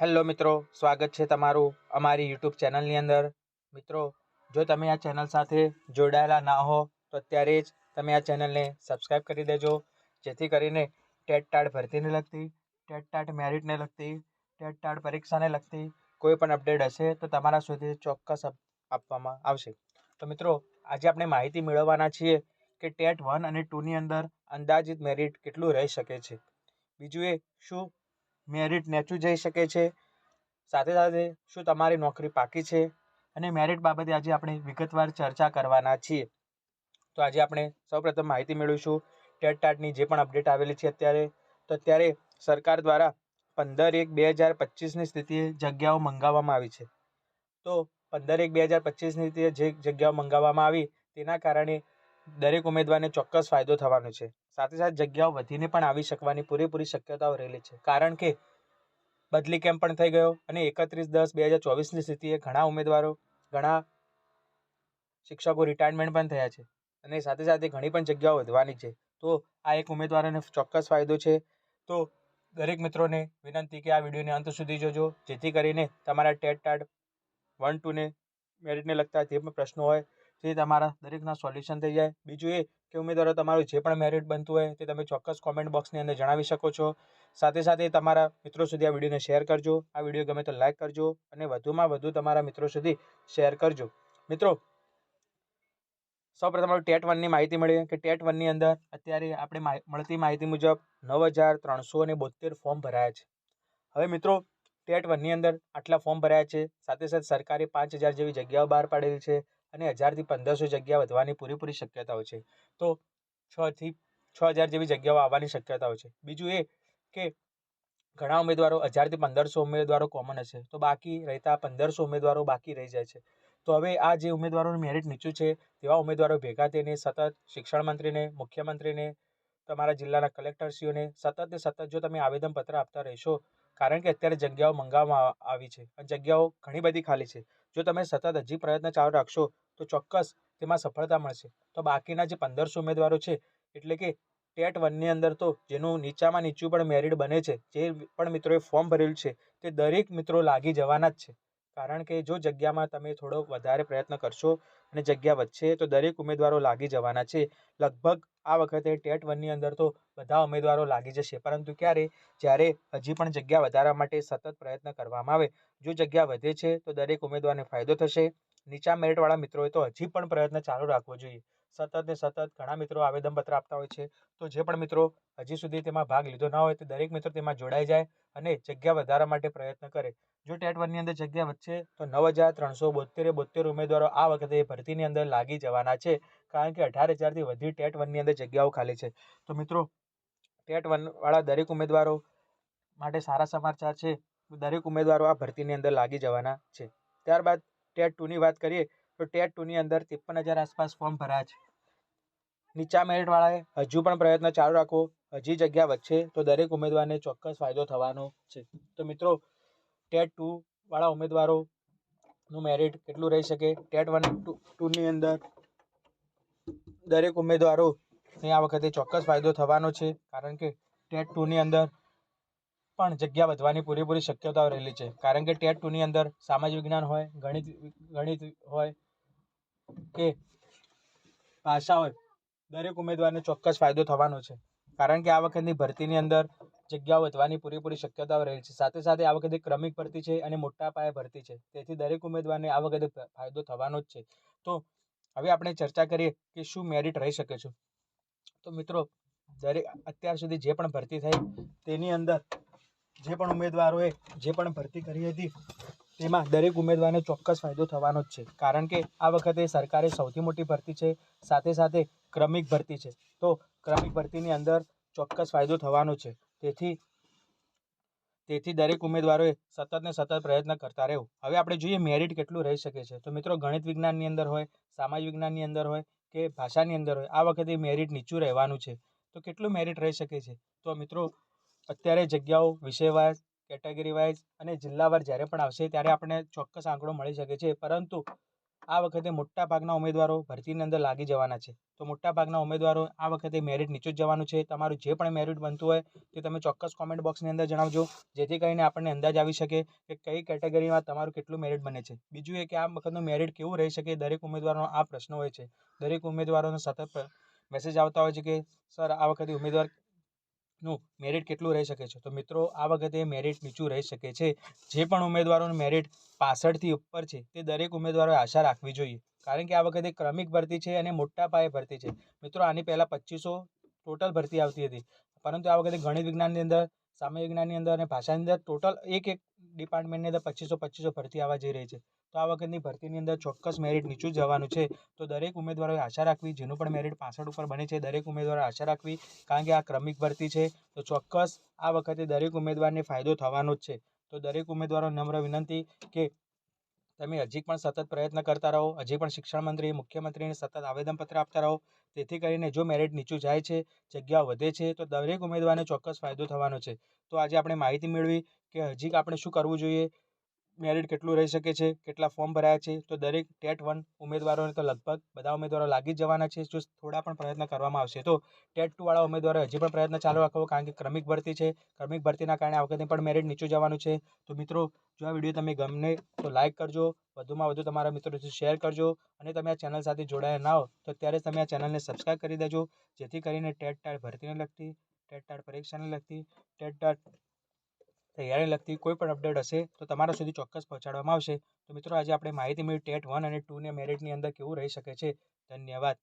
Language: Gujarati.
હેલો મિત્રો, સ્વાગત છે તમારું અમારી યુટ્યુબ ચેનલની અંદર. મિત્રો, જો તમે આ ચેનલ સાથે જોડાયેલા ના હો, તો અત્યારે જ તમે આ ચેનલને સબસ્ક્રાઈબ કરી દેજો. જેથી કરીને ટેટ ટાટ ભરતીને લગતી, ટેટ ટાટ મેરિટને લગતી, ટેટ ટાટ પરીક્ષાને લગતી કોઈ પણ અપડેટ હશે, તો તમારા સુધી ચોક્કસ આપવામાં આવશે. તો મિત્રો, આજે આપણે માહિતી મેળવવાના છીએ કે ટેટ વન અને ટુની અંદર અંદાજિત મેરિટ કેટલું રહી શકે છે. બીજું એ, શું મેરિટ નીચું જઈ શકે છે. સાથે સાથે શું તમારી નોકરી પાકી છે? અને મેરિટ બાબતે આજે આપણે વિગતવાર ચર્ચા કરવાના છીએ. તો આજે આપણે સૌપ્રથમ માહિતી મેળવીશું ટેટ ટાટની જે પણ અપડેટ આવેલી છે અત્યારે. તો અત્યારે સરકાર દ્વારા પંદર એક બે હજાર પચીસની સ્થિતિએ જગ્યાઓ મંગાવવામાં આવી છે. તો પંદર એક બે હજાર પચીસની સ્થિતિએ જે જગ્યાઓ મંગાવવામાં આવી, તેના કારણે દરેક ઉમેદવારને ચોક્કસ ફાયદો થવાનો છે. સાથે સાથે જગ્યાઓ વધીને પણ આવી શકવાની પૂરેપૂરી શક્યતાઓ રહેલી છે. કારણ કે બદલી કેમ્પ પણ થઈ ગયો અને એકત્રીસ દસ બે હજાર ચોવીસની સ્થિતિએ ઘણા ઉમેદવારો, ઘણા શિક્ષકો રિટાયરમેન્ટ પણ થયા છે અને સાથે સાથે ઘણી પણ જગ્યાઓ વધવાની છે. તો આ એક ઉમેદવારોને ચોક્કસ ફાયદો છે. તો દરેક મિત્રોને વિનંતી કે આ વિડીયોને અંત સુધી જોજો. જેથી કરીને તમારા ટેટ ટાટ વન ટુને મેરિટને લગતા જે પણ પ્રશ્નો હોય તે તમારા દરેકના સોલ્યુશન થઈ જાય. બીજું એ કે ઉમેદવારો તમારું જે પણ મેરિટ બનતું હોય તે તમે ચોક્કસ કોમેન્ટ બોક્સની અંદર જણાવી શકો છો. સાથે સાથે તમારા મિત્રો સુધી આ વિડીયોને શેર કરજો. આ વીડિયો ગમે તો લાઈક કરજો અને વધુમાં વધુ તમારા મિત્રો સુધી શેર કરજો. મિત્રો, સૌપ્રથમ આપણે ટેટ વનની માહિતી મળી કે ટેટ વનની અંદર અત્યારે આપણે મળતી માહિતી મુજબ નવ હજાર ત્રણસો અને બોતેર ફોર્મ ભરાયા છે. હવે મિત્રો, ટેટ વનની અંદર આટલા ફોર્મ ભરાયા છે. સાથે સાથે સરકારે પાંચ હજાર જેવી જગ્યાઓ બહાર પાડેલી છે. અને હજારથી પંદરસો જગ્યા વધવાની પૂરેપૂરી શક્યતાઓ છે. તો છથી છ હજાર જેવી જગ્યાઓ આવવાની શક્યતાઓ છે. બીજું એ કે ઘણા ઉમેદવારો હજારથી પંદરસો ઉમેદવારો કોમન હશે. તો બાકી રહેતા પંદરસો ઉમેદવારો બાકી રહી જાય છે. તો હવે આ જે ઉમેદવારોનું મેરિટ નીચું છે, તેવા ઉમેદવારો ભેગા થઈને સતત શિક્ષણ મંત્રીને, મુખ્યમંત્રીને, તમારા જિલ્લાના કલેક્ટરશ્રીઓને સતત ને સતત જો તમે આવેદનપત્ર આપતા રહેશો, કારણ કે અત્યારે જગ્યાઓ મંગાવવામાં આવી છે. અને જગ્યાઓ ઘણી બધી ખાલી છે. જો તમે સતત હજી પ્રયત્ન ચાલુ રાખશો તો ચોક્કસ તેમાં સફળતા મળશે. તો બાકીના જે પંદરસો ઉમેદવારો છે, એટલે કે ટેટ વનની અંદર તો જેનું નીચામાં નીચું પણ મેરિડ બને છે, જે પણ મિત્રોએ ફોર્મ ભરેલું છે, તે દરેક મિત્રો લાગી જવાના જ છે. કારણ કે જો જગ્યામાં તમે થોડો વધારે પ્રયત્ન કરશો અને જગ્યા વધશે, તો દરેક ઉમેદવારો લાગી જવાના છે. લગભગ આ વખતે ટેટ વનની અંદર તો બધા ઉમેદવારો લાગી જશે, પરંતુ ક્યારે? જ્યારે હજી પણ જગ્યા વધારવા માટે સતત પ્રયત્ન કરવામાં આવે, જો જગ્યા વધે છે, તો દરેક ઉમેદવારને ફાયદો થશે. નીચા મેરિટવાળા મિત્રોએ તો હજી પણ પ્રયત્ન ચાલુ રાખવો જોઈએ. સતત ને સતત ઘણા મિત્રો આવેદનપત્ર આપતા હોય છે. તો જે પણ મિત્રો હજી સુધી તેમાં ભાગ લીધો ના હોય તે દરેક મિત્રો તેમાં જોડાઈ જાય અને જગ્યા વધારવા માટે પ્રયત્ન કરે. જો ટેટ વનની અંદર જગ્યા વધશે તો નવ હજાર ત્રણસો બોતેરે બોતેર ઉમેદવારો આ વખતે ભરતીની અંદર લાગી જવાના છે. કારણ કે અઢાર હજારથી વધી ટેટ વનની અંદર જગ્યાઓ ખાલી છે. તો મિત્રો, ટેટ વનવાળા દરેક ઉમેદવારો માટે સારા સમાચાર છે. દરેક ઉમેદવારો આ ભરતીની અંદર લાગી જવાના છે. ત્યારબાદ ટેટ ટુની વાત કરીએ, તો ટેટ ટુની અંદર ત્રેપન હજાર આસપાસ ફોર્મ ભરાયા છે. નીચા મેરિટવાળાએ હજુ પણ પ્રયત્ન ચાલુ રાખવો, હજી જગ્યા વધશે, તો દરેક ઉમેદવારને ચોક્કસ ફાયદો થવાનો છે. તો મિત્રો, ટેટ ટુ વાળા ઉમેદવારોનું મેરિટ કેટલું રહી શકે? ટેટ વન ટુની અંદર દરેક ઉમેદવારો આ વખતે ચોક્કસ ફાયદો થવાનો છે, કારણ કે ટેટ ટુની અંદર પણ જગ્યા વધવાની પૂરેપૂરી શક્યતાઓ રહેલી છે. કારણ કે ટેટ ટુની અંદર સામાજિક વિજ્ઞાન હોય, ગણિત ગણિત હોય કે ભાષા હોય, દરેક ઉમેદવારને ચોક્કસ ફાયદો થવાનો છે. કારણ કે આ વખતની ભરતીની અંદર જગ્યાઓ વધવાની પૂરેપૂરી શક્યતાઓ રહેલી છે. સાથે સાથે આ વખતે ક્રમિક ભરતી છે અને મોટા પાયે ભરતી છે. તેથી દરેક ઉમેદવારને આ વખતે ફાયદો થવાનો જ છે. તો હવે આપણે ચર્ચા કરીએ કે શું મેરિટ રહી શકે છે. તો મિત્રો, દરેક, અત્યાર સુધી જે પણ ભરતી થઈ તેની અંદર જે પણ ઉમેદવારોએ જે પણ ભરતી કરી હતી, તેમાં દરેક ઉમેદવારને ચોક્કસ ફાયદો થવાનો જ છે. કારણ કે આ વખતે સરકારે સૌથી મોટી ભરતી છે, સાથે સાથે ક્રમિક ભરતી છે. તો ક્રમિક ભરતીની અંદર ચોક્કસ ફાયદો થવાનો છે. તેથી તેથી દરેક ઉમેદવારોએ સતત ને સતત પ્રયત્ન કરતા રહેવું. હવે આપણે જોઈએ મેરિટ કેટલું રહી શકે છે. તો મિત્રો, ગણિત વિજ્ઞાનની અંદર હોય સામાજિક વિજ્ઞાનની અંદર હોય કે ભાષાની અંદર હોય, આ વખતે મેરિટ નીચું રહેવાનું છે. તો કેટલું મેરિટ રહી શકે છે? તો મિત્રો અત્યારે જગ્યાઓ વિષય વાઇઝ, કેટેગરી વાઇઝ અને જિલ્લાવાર જ્યારે પણ આવશે ત્યારે આપણને ચોક્કસ આંકડો મળી શકે છે. પરંતુ આ વખતે મોટા ભાગના ઉમેદવારો ભરતીની અંદર લાગી જવાના છે. તો મોટાભાગના ઉમેદવારો આ વખતે મેરિટ નીચું જ જવાનું છે. તમારું જે પણ મેરિટ બનતું હોય તે તમે ચોક્કસ કોમેન્ટ બોક્સની અંદર જણાવજો. જેથી કરીને આપણને અંદાજ આવી શકે કે કઈ કેટેગરીમાં તમારું કેટલું મેરિટ બને છે. બીજું એ કે આ વખતનું મેરિટ કેવું રહી શકે દરેક ઉમેદવારનો આ પ્રશ્ન હોય છે. દરેક ઉમેદવારોનો સતત મેસેજ આવતા હોય છે કે સર આ વખતે ઉમેદવાર નું મેરિટ કેટલું રહી શકે છે? તો મિત્રો, આ વખતે મેરિટ નીચું રહી શકે છે. જે પણ ઉમેદવારોનું મેરિટ પાસઠથી ઉપર છે, તે દરેક ઉમેદવારોએ આશા રાખવી જોઈએ. કારણ કે આ વખતે ક્રમિક ભરતી છે અને મોટા પાયે ભરતી છે. મિત્રો, આની પહેલાં પચીસો ટોટલ ભરતી આવતી હતી. પરંતુ આ વખતે ગણિત વિજ્ઞાનની અંદર, સામાન્ય વિજ્ઞાનની અંદર અને ભાષાની અંદર ટોટલ એક એક ડિપાર્ટમેન્ટની અંદર પચીસો પચીસો ભરતી આવવા જઈ રહી છે. તો આ વખતની ભરતીની અંદર ચોક્કસ મેરિટ નીચું જવાનું છે. તો દરેક ઉમેદવારોએ આશા રાખવી, જેનું પણ મેરિટ પાસઠ ઉપર બને છે, દરેક ઉમેદવારોએ આશા રાખવી, કારણ કે આ ક્રમિક ભરતી છે. તો ચોક્કસ આ વખતે દરેક ઉમેદવારને ફાયદો થવાનો જ છે. તો દરેક ઉમેદવારો નમ્ર વિનંતી કે તમે હજી પણ સતત પ્રયત્ન કરતા રહો, હજી પણ શિક્ષણ મંત્રી, મુખ્યમંત્રીને સતત આવેદનપત્ર આપતા રહો. તેથી કરીને જો મેરિટ નીચું જાય છે જગ્યાઓ વધે છે, તો દરેક ઉમેદવારને ચોક્કસ ફાયદો થવાનો છે. તો આજે આપણે માહિતી મેળવી કે હજી આપણે શું કરવું જોઈએ મેરિટ કેટલું રહી શકે છે, કેટલા ફોર્મ ભરાયા છે, તો દરેક ટેટ વન ઉમેદવારોને તો લગભગ બધા ઉમેદવારો લાગી જ જવાના છે, જો થોડા પણ પ્રયત્ન કરવામાં આવશે. તો ટેટ ટુવાળા ઉમેદવારો હજી પણ પ્રયત્ન ચાલુ રાખવો, કારણ કે ક્રમિક ભરતી છે. ક્રમિક ભરતીના કારણે આ વખતે પણ મેરિટ નીચું જવાનું છે. તો મિત્રો, જો આ વીડિયો તમે ગમે તો લાઇક કરજો, વધુમાં વધુ તમારા મિત્રો શેર કરજો, અને તમે આ ચેનલ સાથે જોડાયા ના હો, તો અત્યારે તમે આ ચેનલને સબસ્ક્રાઈબ કરી દેજો. જેથી કરીને ટેટ ટાટ ભરતીને લગતી, ટેટ ટાટ પરીક્ષાને લગતી, ટેટ ટાટ તૈયારીને લગતી કોઈ પણ અપડેટ હશે, તો તમારા સુધી ચોક્કસ પહોંચાડવામાં આવશે. તો મિત્રો, આજે આપણે માહિતી મેળવી ટેટ વન અને ટુને મેરિટની અંદર કેવું રહી શકે છે? ધન્યવાદ.